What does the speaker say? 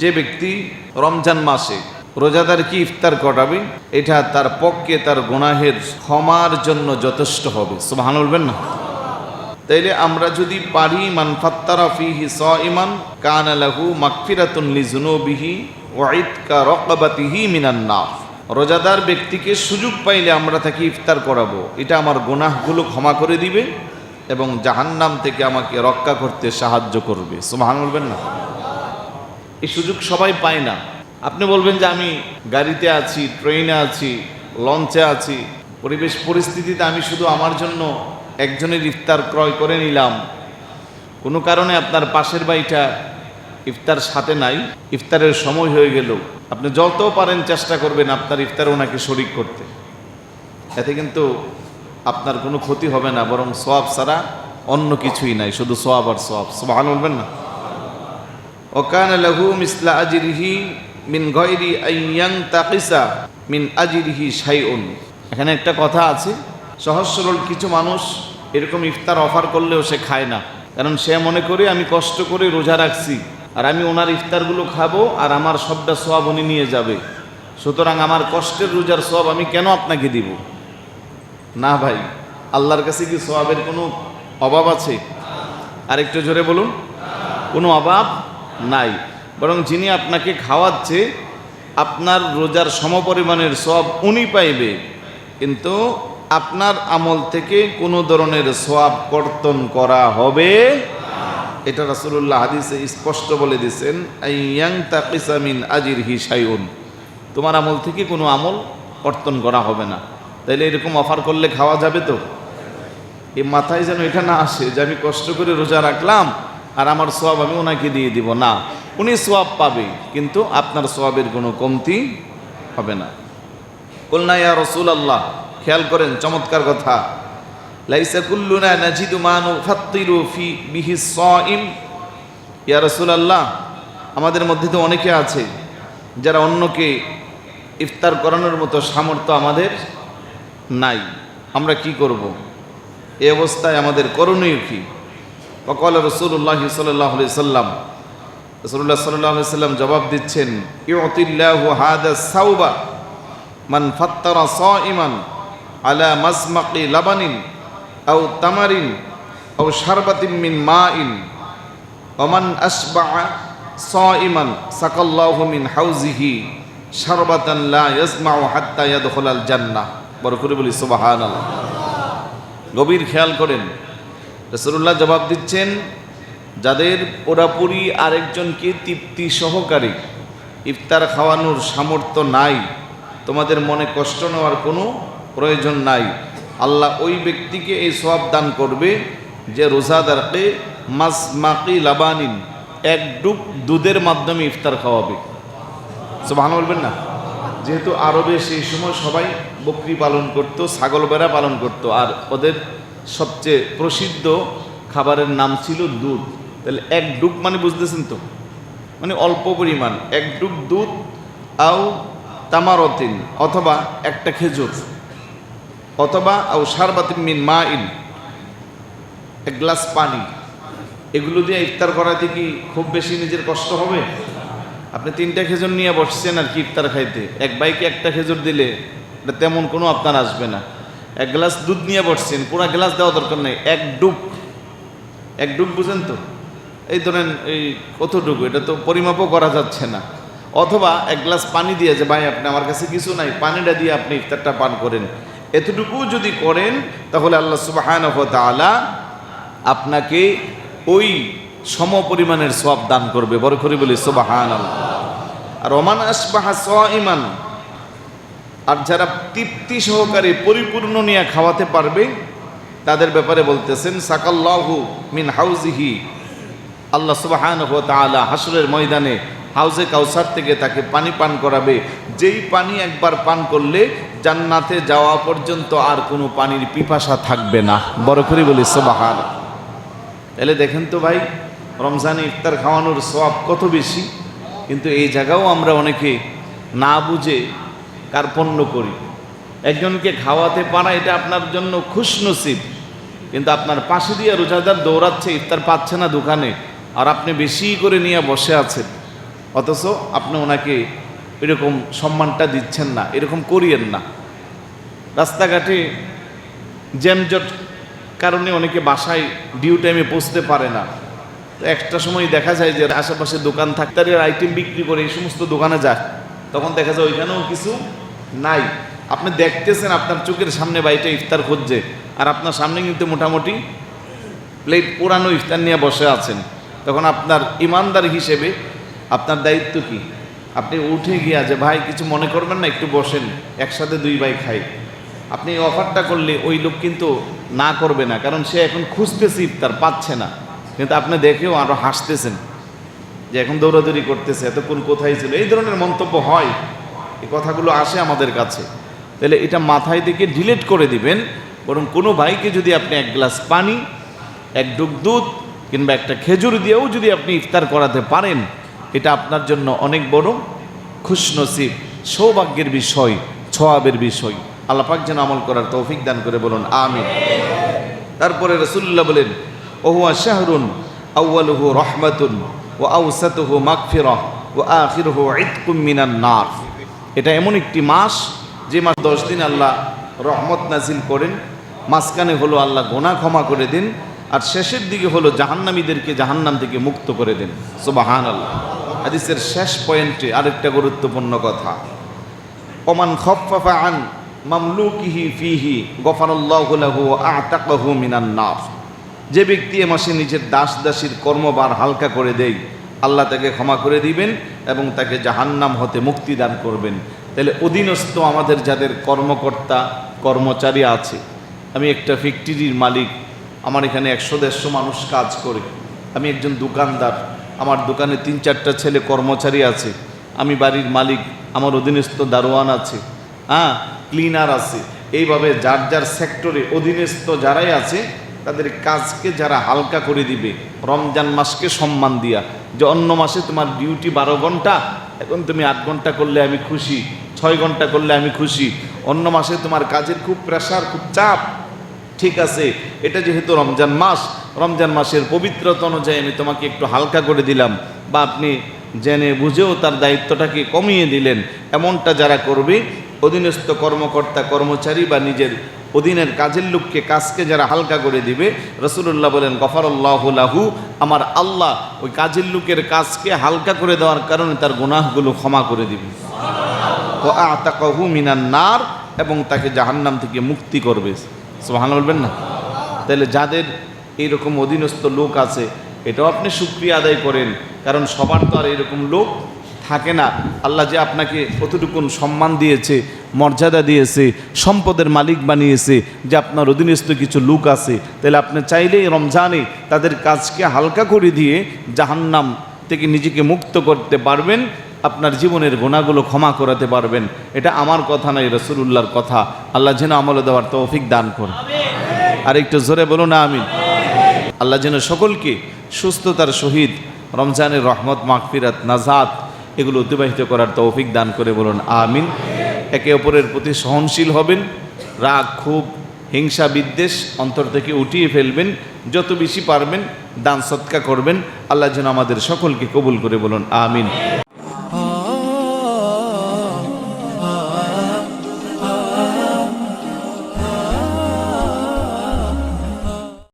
যে ব্যক্তি রমজান মাসে রোজাদার কি ইফতার করাবে এটা তার পক্ষে তার গুনাহের ক্ষমার জন্য যথেষ্ট হবে। সুবহান বলবেন না? তাইলে আমরা যদি পারি, মান ফাত্তারা ফিহি সাইমান কানা লাহু মাগফিরাতুন লিজুনুবিহি ওয়া ইতকা রাকাবাতিহি নার। রোজাদার ব্যক্তিকে সুযোগ পাইলে আমরা তাকে ইফতার করাবো। এটা আমার গুনাহগুলো ক্ষমা করে দিবে এবং জাহান্নাম থেকে আমাকে রক্ষা করতে সাহায্য করবে। সুবহান বলবেন না? এই সুযোগ সবাই পায় না। আপনি বলবেন যে আমি গাড়িতে আছি, ট্রেনে আছি, লঞ্চে আছি। পরিবেশ পরিস্থিতিতে আমি শুধু আমার জন্য একজনের ইফতার ক্রয় করে নিলাম। কোনো কারণে আপনার পাশের বাড়িটা ইফতার সাথে নাই, ইফতারের সময় হয়ে গেল। আপনি যত পারেন চেষ্টা করবেন আপনার ইফতার ওনাকে শরিক করতে। এতে কিন্তু আপনার কোনো ক্ষতি হবে না, বরং সোয়াব ছাড়া অন্য কিছুই নাই, শুধু সোয়াব আর সোয়াব সোয়াব বলবেন না? ওকান লাহু মিসলা আজিরিহি মিন গয়রি আইয়াং তাকিসা মিন আজিরিহি শাইউন এখানে একটা কথা আছে সহজ সরল কিছু মানুষ এরকম ইফতার অফার করলেও সে খায় না। কারণ সে মনে করে, আমি কষ্ট করে রোজা রাখছি, আর আমি ওনার ইফতারগুলো খাব, আর আমার সবটা সোয়াব উনি নিয়ে যাবে। সুতরাং আমার কষ্টের রোজার সোয়াব আমি কেন আপনাকে দিব? না ভাই, আল্লাহর কাছে কি সোয়াবের কোনো অভাব আছে? আরেকটু জোরে বলুন। কোনো অভাব? নাই। বরং যিনি আপনাকে খাওয়াচ্ছে, আপনার রোজার সমপরিমাণের সব উনি পাইবে। কিন্তু আপনার আমল থেকে কোনো ধরনের সোয়াব কর্তন করা হবে এটা রাসূলুল্লাহ হাদিসে স্পষ্ট বলে দিয়েছেন আইয়াং তাকিসামিন আজির হিসাইউন তোমার আমল থেকে কোনো আমল কর্তন করা হবে না। তাইলে এরকম অফার করলে খাওয়া যাবে তো? এই মাথায় যেন এটা না আসে যে আমি কষ্ট করে রোজা রাখলাম আর আমার সোয়াব আমি ওনাকে দিয়ে দিব। না, উনি সোয়াব পাবে, কিন্তু আপনার সোয়াবের কোনো কমতি হবে না। কলনা ইয়া রসুল আল্লাহ খেয়াল করেন, চমৎকার কথা। লাইসা কুল্লুনা নাজিদু মানু ফাত্তিরু ফি বিহি সাইম। ইয়া রসুল আল্লাহ আমাদের মধ্যে তো অনেকে আছে, যারা অন্যকে ইফতার করানোর মতো সামর্থ্য আমাদের নাই। আমরা কি করব? এই অবস্থায় আমাদের করণীয় কি? অকল রসুল্লাহ সাল্লাহ সাল্লাম রসুল্লাহ সাল্লাহ সাল্লাম জবাব দিচ্ছেন ইউতিল্লাহু হাদা সাউবা মান ফাত্তারা সাইমান আলা মাসমাকি লাবানিন আও তামারিন আও শারবাতিন মিন মাইন ওমান আসবা সাইমান সাকাল্লাহু মিন হাউজিহি শারবাতান লা ইয়াসমাউ হাত্তা ইয়াদখুলাল জান্নাহ বড় করে বলি, সুবহানাল্লাহ। গভীর খেয়াল করেন রসুল্লাহ জবাব দিচ্ছেন, যাদের পুরাপুরি আরেকজনকে তৃপ্তি সহকারে ইফতার খাওয়ানোর সামর্থ্য নাই, তোমাদের মনে কষ্ট নেওয়ার কোনো প্রয়োজন নাই। আল্লাহ ওই ব্যক্তিকে এই সব দান করবে যে রোজাদারকে মাস মাকি লাবানিন এক ডুব দুধের মাধ্যমে ইফতার খাওয়াবে। সব ভালো বলবেন না? যেহেতু আরবে সেই সময় সবাই বকরি পালন করত, ছাগল বেড়া পালন করত, আর ওদের সবচেয়ে প্রসিদ্ধ খাবারের নাম ছিল দুধ। তাহলে এক ডুব মানে বুঝতেছেন তো? মানে অল্প পরিমাণ। এক ডুব দুধ আও তামারতিন অথবা একটা খেজুর। অথবা আও সারবাতিন মিন মা ইন এক গ্লাস পানি। এগুলো দিয়ে ইফতার করাতে কি খুব বেশি নিজের কষ্ট হবে? আপনি তিনটা খেজুর নিয়ে বসছেন আর কি ইফতার খাইতে। এক বাইকে একটা খেজুর দিলে তেমন কোনো আপনার আসবে না। এক গ্লাস দুধ নিয়ে বসছেন, পুরো গ্লাস দেওয়া দরকার নেই, এক ডুব। এক ডুব বুঝেন তো? এই ধরেন এই কতটুকু, এটা তো পরিমাপও করা যাচ্ছে না। অথবা এক গ্লাস পানি দিয়ে যে, ভাই, আপনি আমার কাছে কিছু নাই, পানিটা দিয়ে আপনি ইফতারটা পান করেন। এতটুকু যদি করেন, তাহলে আল্লাহ সুবাহান তালা আপনাকে ওই সম পরিমাণের সব দান করবে। বড় করে বলি সুবাহান আর ওমান আসবাহা ইমান আর যারা তৃপ্তি সহকারে পরিপূর্ণ নিয়ে খাওয়াতে পারবে, তাদের ব্যাপারে বলতেছেন, সাকাল্লাহু মিন হাউজিহি। আল্লাহ সুবাহান তালা হাসুরের ময়দানে হাউজে কাউসার থেকে তাকে পানি পান করাবে। যেই পানি একবার পান করলে জান্নাতে যাওয়া পর্যন্ত আর কোনো পানির পিপাসা থাকবে না। বড় করে বলি, সুবাহান তাহলে দেখেন তো ভাই, রমজানে ইফতার খাওয়ানোর সব কত বেশি। কিন্তু এই জায়গাও আমরা অনেকে না বুঝে কার্পণ্য করি? একজনকে খাওয়াতে পারা এটা আপনার জন্য খুশনসিব। কিন্তু আপনার পাশে দিয়ে রোজাদার দৌড়াচ্ছে, ইফতার পাচ্ছে না দোকানে, আর আপনি বেশি করে নিয়ে বসে আছেন। অথচ আপনি ওনাকে এরকম সম্মানটা দিচ্ছেন না, এরকম করিয়েন না। রাস্তাঘাটে জ্যামজট কারণে অনেকে বাসায় ডিউ টাইমে পৌঁছতে পারে না। একটা সময় দেখা যায় যে আশেপাশে দোকান থাকতারের আইটেম বিক্রি করে এই সমস্ত দোকানে যায়, তখন দেখা যায় ওইখানেও কিছু নাই। আপনি দেখতেছেন আপনার চোখের সামনে বাড়িটা ইফতার খুঁজছে আর আপনার সামনে কিন্তু মোটামুটি প্লেট পুরানো ইফতার নিয়ে বসে আছেন। তখন আপনার ইমানদার হিসেবে আপনার দায়িত্ব কি? আপনি উঠে গিয়া যে, ভাই, কিছু মনে করবেন না, একটু বসেন, একসাথে দুই ভাই খাই। আপনি অফারটা করলে ওই লোক কিন্তু না করবে না, কারণ সে এখন খুঁজতেছে ইফতার, পাচ্ছে না। কিন্তু আপনি দেখেও আরও হাসতেছেন যে, এখন দৌড়াদৌড়ি করতেছে, এতক্ষণ কোথায় ছিল? এই ধরনের মন্তব্য হয়। এই কথাগুলো আসে আমাদের কাছে। তাহলে এটা মাথায় থেকে ডিলিট করে দিবেন। বরং কোনো ভাইকে যদি আপনি এক গ্লাস পানি, এক ডুব দুধ কিংবা একটা খেজুর দিয়েও যদি আপনি ইফতার করাতে পারেন, এটা আপনার জন্য অনেক বড় খুশনসিব, সৌভাগ্যের বিষয়, ছোয়াবের বিষয়। আল্লাপাক যেন আমল করার তৌফিক দান করে বলুন, আমিন। তারপরে রসুল্লাহ বলেন, ওহুয়া শাহরুন আউ্বালুহু রহমাতুন ও আউসাতুহু মাগফিরাহ ও আখিরহু ইতকুম মিনান নার। এটা এমন একটি মাস, যে মাস দশ দিন আল্লাহ রহমত নাজিল করেন, মাঝখানে হলো আল্লাহ গোনা ক্ষমা করে দিন, আর শেষের দিকে হলো জাহান্নামীদেরকে জাহান্নাম থেকে মুক্ত করে দিন। সুবাহান আল্লাহ হাদিসের শেষ পয়েন্টে আরেকটা গুরুত্বপূর্ণ কথা। ওমান খফফা আন মামলুকিহি ফিহি গফারাল্লাহু আতাকাহু মিনান নার। যে ব্যক্তি এ মাসে নিজের দাস দাসীর কর্মবার হালকা করে দেয় আল্লাহ তাকে ক্ষমা করে দিবেন এবং তাকে জাহান্নাম হতে মুক্তি দান করবেন। তাহলে অধীনস্থ আমাদের যাদের কর্মকর্তা, কর্মচারী আছে, আমি একটা ফ্যাক্টরির মালিক, আমার এখানে একশো দেড়শো মানুষ কাজ করে, আমি একজন দোকানদার, আমার দোকানে তিন চারটা ছেলে কর্মচারী আছে, আমি বাড়ির মালিক, আমার অধীনস্থ দারোয়ান আছে হ্যাঁ ক্লিনার আছে, এইভাবে যার যার সেক্টরে অধীনস্থ যারাই আছে তাদের কাজকে যারা হালকা করে দিবে, রমজান মাসকে সম্মান দিয়া। যে অন্য মাসে তোমার ডিউটি বারো ঘণ্টা, এখন তুমি আট ঘণ্টা করলে আমি খুশি, ছয় ঘণ্টা করলে আমি খুশি। অন্য মাসে তোমার কাজের খুব প্রেশার খুব চাপ। ঠিক আছে, এটা যেহেতু রমজান মাস, রমজান মাসের পবিত্রতা অনুযায়ী আমি তোমাকে একটু হালকা করে দিলাম বা আপনি জেনে বুঝেও তার দায়িত্বটাকে কমিয়ে দিলেন। এমনটা যারা করবে অধীনস্থ কর্মকর্তা কর্মচারী বা নিজের অধীনের কাজের লোককে কাজকে যারা হালকা করে দিবে রসুল্লাহ বলেন গফারল্লাহ লাহু। আমার আল্লাহ ওই কাজের লোকের কাজকে হালকা করে দেওয়ার কারণে তার গুনাহগুলো ক্ষমা করে দিবে। আতাকাহু মিনান নার এবং তাকে জাহান্নাম থেকে মুক্তি করবে। সোহান বলবেন না? তাহলে যাদের এইরকম অধীনস্থ লোক আছে এটাও আপনি সুক্রিয়া আদায় করেন। কারণ সবার তো আর এরকম লোক থাকে না। আল্লাহ যে আপনাকে কতটুকুন সম্মান দিয়েছে মর্যাদা দিয়েছে সম্পদের মালিক বানিয়েছে যে আপনার অধীনস্থ কিছু লোক আছে তাহলে আপনি চাইলেই রমজানে তাদের কাজকে হালকা করে দিয়ে জাহান্নাম থেকে নিজেকে মুক্ত করতে পারবেন আপনার জীবনের গোনাগুলো ক্ষমা করাতে পারবেন। এটা আমার কথা নয় রসুল্লাহর কথা। আল্লাহ যেন আমলে দেওয়ার তৌফিক দান করুন। আর একটু জোরে বলুন না আমি আল্লাহ যেন সকলকে সুস্থতার সহিত রমজানের রহমত মাগফিরাত নাজাত এগুলো অতিবাহিত করার তৌফিক দান করে বলুন, আমিন। একে অপরের প্রতি সহনশীল হবেন, রাগ খুব হিংসা, বিদ্বেষ অন্তর থেকে উঠিয়ে ফেলবেন, যত বেশি পারবেন দান সৎকা করবেন, আল্লাহ যেন আমাদের সকলকে কবুল করে বলুন, আমিন।